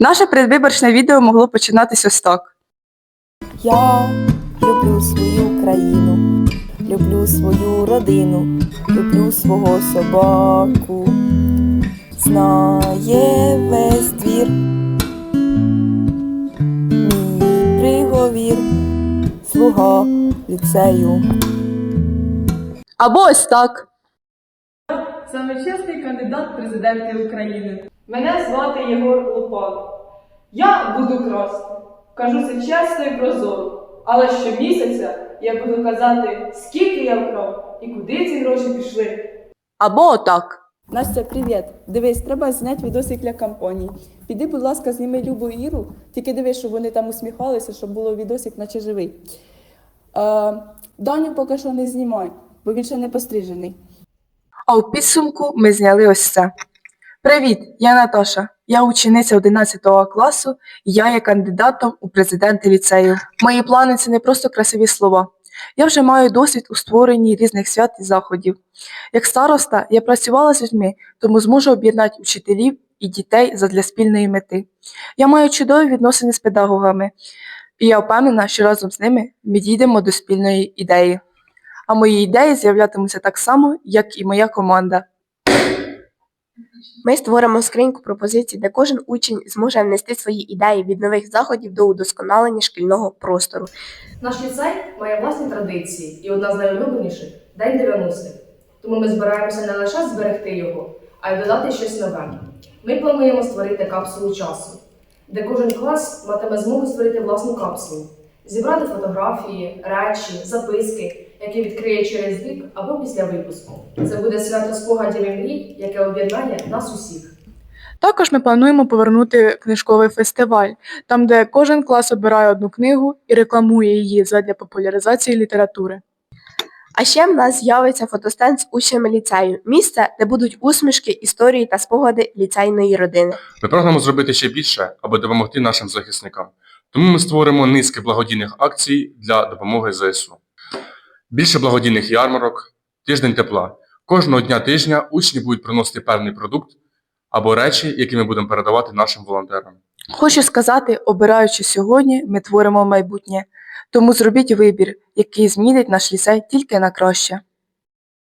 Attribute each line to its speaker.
Speaker 1: Наше передвиборчне відео могло починатись ось так.
Speaker 2: Я люблю свою країну, люблю свою родину, люблю свого собаку. Знає весь двір. Мій приговір, слуга ліцею.
Speaker 1: Або ось так.
Speaker 3: Саме чесний кандидат президенти України. Мене звати Єгор Лупан. Я буду красти. Кажу це чесно і прозоро. Але щомісяця я буду казати, скільки я вкрав і куди ці гроші пішли.
Speaker 1: Або отак.
Speaker 2: Настя, привіт. Дивись, треба зняти відосик для кампанії. Піди, будь ласка, зніми Любу і Іру, тільки дивись, щоб вони там усміхалися, щоб було відосик, наче живий. Е, Даню поки що не знімай, бо він ще не пострижений.
Speaker 1: А у підсумку ми зняли ось це. Привіт, я Наташа. Я учениця 11 класу, і я є кандидатом у президенти ліцею. Мої плани це не просто красиві слова. Я вже маю досвід у створенні різних свят і заходів. Як староста, я працювала з людьми, тому зможу об'єднати учителів і дітей задля спільної мети. Я маю чудові відносини з педагогами, і я впевнена, що разом з ними ми дійдемо до спільної ідеї. А мої ідеї з'являтимуться так само, як і моя команда.
Speaker 4: Ми створимо скриньку пропозицій, де кожен учень зможе внести свої ідеї від нових заходів до удосконалення шкільного простору.
Speaker 5: Наш ліцей має власні традиції, і одна з найулюбленіших День 90-х. Тому ми збираємося не лише зберегти його, а й додати щось нове. Ми плануємо створити капсулу часу, де кожен клас матиме змогу створити власну капсулу, зібрати фотографії, речі, записки, які відкриє через рік або після випуску. Це буде свято спогадів і мрій, яке об'єднає нас усіх.
Speaker 1: Також ми плануємо повернути книжковий фестиваль, там, де кожен клас обирає одну книгу і рекламує її задля популяризації літератури.
Speaker 4: А ще в нас з'явиться фотостенд з учнями ліцею, місце, де будуть усмішки, історії та спогади ліцейної родини.
Speaker 6: Ми прагнемо зробити ще більше, аби допомогти нашим захисникам. Тому ми створимо низки благодійних акцій для допомоги ЗСУ. Більше благодійних ярмарок, тиждень тепла. Кожного дня тижня учні будуть приносити певний продукт або речі, які ми будемо передавати нашим волонтерам.
Speaker 1: Хочу сказати, обираючи сьогодні, ми творимо майбутнє. Тому зробіть вибір, який змінить наш ліцей тільки на краще.